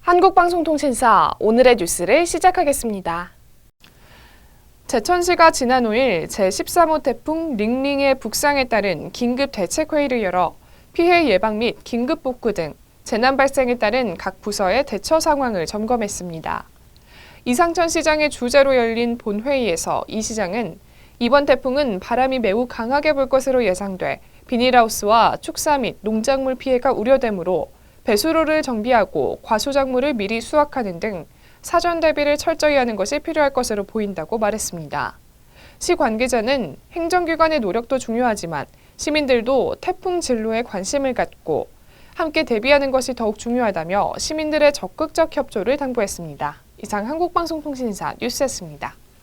한국방송통신사 오늘의 뉴스를 시작하겠습니다. 제천시가 지난 5일 제13호 태풍 링링의 북상에 따른 긴급 대책회의를 열어 피해 예방 및 긴급 복구 등 재난 발생에 따른 각 부서의 대처 상황을 점검했습니다. 이상천 시장의 주재로 열린 본회의에서 이 시장은 이번 태풍은 바람이 매우 강하게 불 것으로 예상돼 비닐하우스와 축사 및 농작물 피해가 우려되므로 배수로를 정비하고 과수작물을 미리 수확하는 등 사전 대비를 철저히 하는 것이 필요할 것으로 보인다고 말했습니다. 시 관계자는 행정기관의 노력도 중요하지만 시민들도 태풍 진로에 관심을 갖고 함께 대비하는 것이 더욱 중요하다며 시민들의 적극적 협조를 당부했습니다. 이상 한국방송통신사 뉴스였습니다.